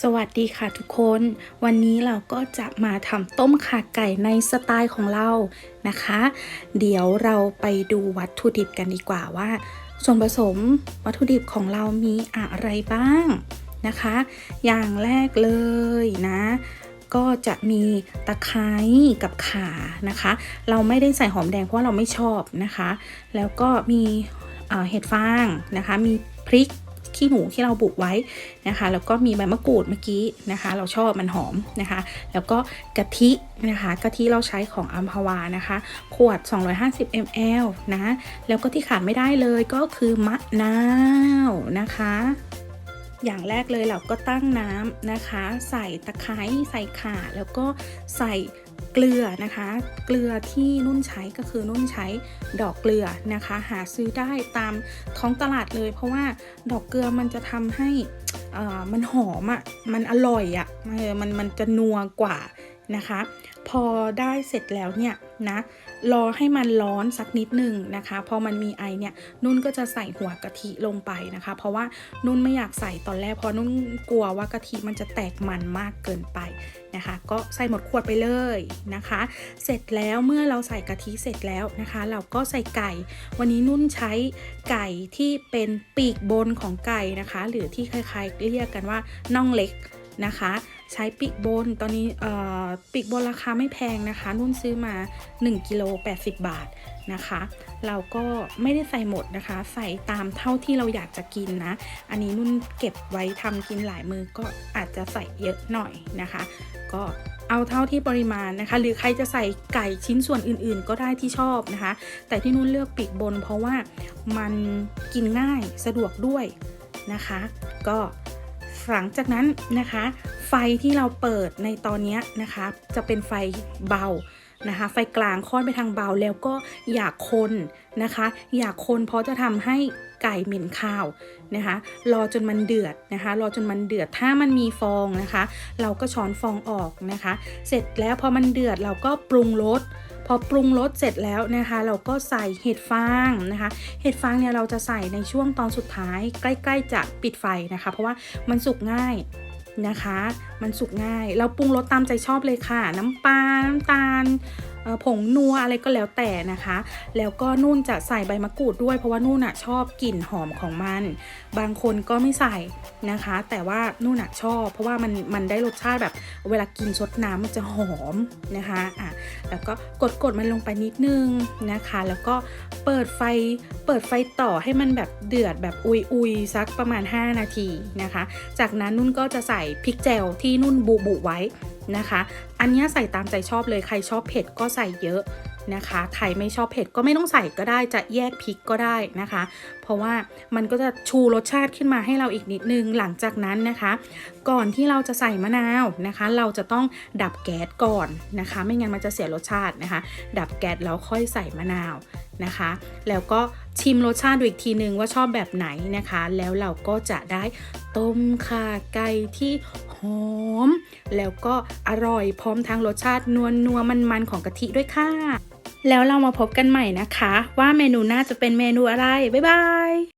สวัสดีค่ะทุกคน วันนี้เราก็จะมาทำต้มข่าไก่ในสไตล์ของเรานะคะ เดี๋ยวเราไปดูวัตถุดิบกันดีกว่าว่า ส่วนผสมวัตถุดิบของเรามีอะไรบ้างนะคะ อย่างแรกเลยนะ ก็จะมีตะไคร้กับข่านะคะ เราไม่ได้ใส่หอมแดงเพราะเราไม่ชอบนะคะ แล้วก็มีเอ่อเห็ดฟางนะคะ มีพริก ขี้หนูที่เราบุกไว้นะคะ แล้วก็มีใบมะกรูดเมื่อกี้นะคะ เราชอบมันหอมนะคะ แล้วก็กะทินะคะกะทิเราใช้ของอัมพวานะคะ ขวด 250 ml นะแล้วก็ที่ขาดไม่ได้เลยก็คือมะนาวนะคะอย่างแรกเลยเราก็ตั้งน้ำนะคะ ใส่ตะไคร้ใส่ข่าแล้วก็ใส่ เกลือนะคะ เกลือที่นุ่นใช้ก็คือนุ่นใช้ดอกเกลือนะคะ หาซื้อได้ตามท้องตลาดเลย เพราะว่าดอกเกลือมันจะทำให้อ่อมันหอมอะ่ะมันอร่อยอะ่ะมันมันจะนัวกว่านะคะ พอได้เสร็จแล้วเนี่ยนะรอให้มันร้อนสักนิดหนึ่งนะคะ พอมันมีไอเนี่ยนุ่นก็จะใส่หัวกะทิลงไปนะคะ เพราะว่านุ่นไม่อยากใส่ตอนแรกเพราะนุ่นกลัวว่ากะทิมันจะแตกมันมากเกินไปนะคะ ก็ใส่หมดขวดไปเลยนะคะ เสร็จแล้วเมื่อเราใส่กะทิเสร็จแล้วนะคะ เราก็ใส่ไก่ วันนี้นุ่นใช้ไก่ที่เป็นปีกบนของไก่นะคะ หรือที่คล้ายๆเรียกกันว่าน่องเล็ก นะคะ ใช้ปีกบนตอนนี้ปีกบนราคาไม่แพงนะคะ นุ่นซื้อมา 1กิโล80 บาทนะคะ เราก็ไม่ได้ใส่หมดนะคะ ใส่ตามเท่าที่เราอยากจะกินนะ อันนี้นุ่นเก็บไว้ทำกินหลายมือก็อาจจะใส่เยอะหน่อยนะคะ ก็เอาเท่าที่ปริมาณนะคะ หรือใครจะใส่ไก่ชิ้นส่วนอื่นๆ ก็ได้ที่ชอบนะคะ แต่ที่นุ่นเลือกปีกบนเพราะว่ามันกินง่ายสะดวกด้วยนะคะ ก็ หลังจากนั้นนะคะ ไฟที่เราเปิดในตอนนี้นะคะ จะเป็นไฟเบานะคะ ไฟกลางค่อนไปทางเบาแล้วก็อย่าคนนะคะ อย่าคนเพราะจะทำให้ไก่เหม็นข้าวนะคะ รอจนมันเดือดนะคะ รอจนมันเดือด ถ้ามันมีฟองนะคะ เราก็ช้อนฟองออกนะคะ เสร็จแล้วพอมันเดือดเราก็ปรุงรส อปรุงรสเสร็จแล้วนะคะ เราก็ใส่เห็ดฟางนะคะ เห็ดฟางเนี่ยเราจะใส่ในช่วงตอนสุดท้าย ใกล้ ๆ จะปิดไฟนะคะ เพราะว่ามันสุกง่ายนะคะ มันสุกง่าย เราปรุงรสตามใจชอบเลยค่ะ น้ำปลาน้ำตาล ผงนัวอะไรก็แล้วแต่นะคะ แล้วก็นุ่นจะใส่ใบมะกรูดด้วย เพราะว่านุ่นอะชอบกลิ่นหอมของมัน บางคนก็ไม่ใส่นะคะ แต่ว่านุ่นอะชอบ เพราะว่ามันมันได้รสชาติแบบเวลากินซดน้ำมันจะหอมนะคะอะแล้วก็กดกดมันลงไปนิดนึงนะคะ แล้วก็เปิดไฟเปิดไฟต่อให้มันแบบเดือดแบบอุยอุยสักประมาณ 5 นาทีนะคะ จากนั้นนุ่นก็จะใส่พริกแจวที่นุ่นบุบุไว้ นะคะ อันนี้ใส่ตามใจชอบเลย ใครชอบเผ็ดก็ใส่เยอะนะคะ ใครไม่ชอบเผ็ดก็ไม่ต้องใส่ก็ได้ จะแยกพริกก็ได้นะคะ ราะว่ามันก็จะชูรสชาติขึ้นมาให้เราอีกนิดนึงหลังจากนั้นนะคะ ก่อนที่เราจะใส่มะนาวนะคะ เราจะต้องดับแก๊สก่อนนะคะ ไม่งั้นมันจะเสียรสชาตินะคะ ดับแก๊สแล้วค่อยใส่มะนาวนะคะ แล้วก็ชิมรสชาติดูอีกทีนึงว่าชอบแบบไหนนะคะ แล้วเราก็จะได้ต้มข่าไก่ที่หอม แล้วก็อร่อยพร้อมทั้งรสชาตินวลนัวมันมันๆของกะทิด้วยค่ะ แล้วเรามาพบกันใหม่นะคะ ว่าเมนูหน้าจะเป็นเมนูอะไร บ๊ายบาย